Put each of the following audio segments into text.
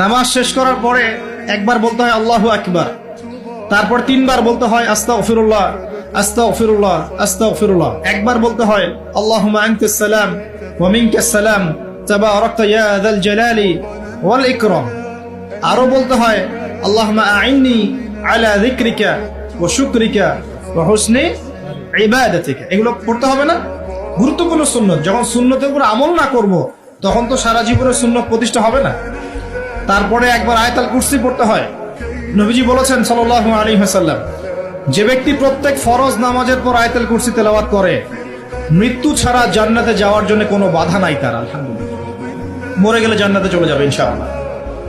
নামাজ শেষ করার পরে একবার বলতে হয় আল্লাহু আকবার। তারপর তিনবার বলতে হয় আস্তা ফিরুল্লাহ আস্তা ফিরুল্লাহ আস্তা ফিরুল্লাহ একবার বলতে হয় আল্লাহ সালাম যাল জালালি ওয়াল ইকরাম। আরও বলতে হয় আল্লাহুম্মা আইন্নি আলা যিকরিকা ওয়া শুকরিকা ওয়া হুসনি ইবাদাতিকা। এগুলো হবে না? গুরুত্বপূর্ণ যখন আমল না করব, তখন তো সারা জীবনের সুন্নত প্রতিষ্ঠা হবে না। তারপরে একবার আয়তাল কুরসি পড়তে হয় নবীজি বলেছেন সাল্লাল্লাহু আলাইহি ওয়াসাল্লাম যে ব্যক্তি প্রত্যেক ফরজ নামাজের পর আয়তাল কুরসি তেলাওয়াত করে মৃত্যু ছাড়া জান্নাতে যাওয়ার জন্য কোনো বাধা নাই তার আলহামদুলিল্লাহ মরে গেলে জান্নাতে চলে যাবে ইনশাআল্লাহ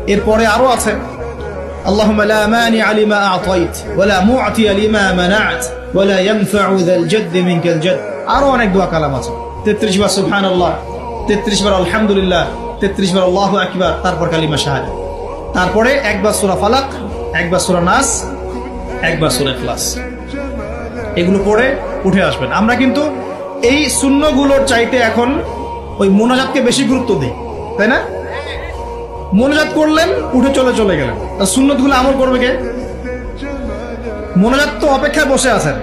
এরপরে আরো আছে اللهم لا مانع لما أعطيت ولا معطي لما منعت ولا ينفع ذا الجد منك الجد আরো অনেক দোয়া কালাম আছে তেত্রিশ বার সুবহান আল্লাহ তেত্রিশ বার আলহামদুলিল্লাহ তেত্রিশ বার আল্লাহু আকবার, তারপর কালিমা শাহাদা। তারপরে একবার সূরা ফালাক, একবার সূরা নাস, একবার সূরা ইখলাস। এগুলো পড়ে উঠে আসবেন। আমরা কিন্তু এই শূন্যগুলোর চাইতে এখন ওই মোনাজাতকে বেশি গুরুত্ব দিই, তাই না? মোনাজাত করলেন, উঠে চলে চলে গেলেন। সুন্নতগুলো আমল করবে কে? মোনাজাত তো অপেক্ষায় বসে আছেন।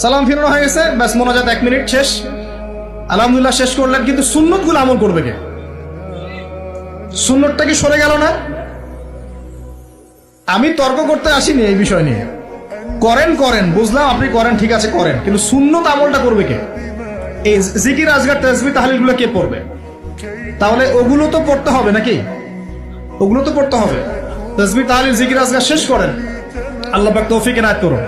সালাম ফিরানো হয়ে গেছে, ব্যাস মোনাজাত এক মিনিট শেষ। আলহামদুলিল্লাহ শেষ করলেন, কিন্তু সুন্নতগুলো আমল করবে কে? সুন্নতটা কি সরে গেল না? আমি তর্ক করতে আসিনি এই বিষয় নিয়ে। করেন করেন, বুঝলাম আপনি করেন, ঠিক আছে, করেন। কিন্তু সুন্নত আমলটা করবে কে? এই জিকির, আজগার তেজবি তাহলিলগুলো কে পড়বে? তাহলে ওগুলো তো পড়তে হবে নাকি? ওগুলো তো পড়তে হবে। তসবি তাহলিল, জিকির, আজগার শেষ করেন। আল্লাহ তৌফিক এনায়ত করুন।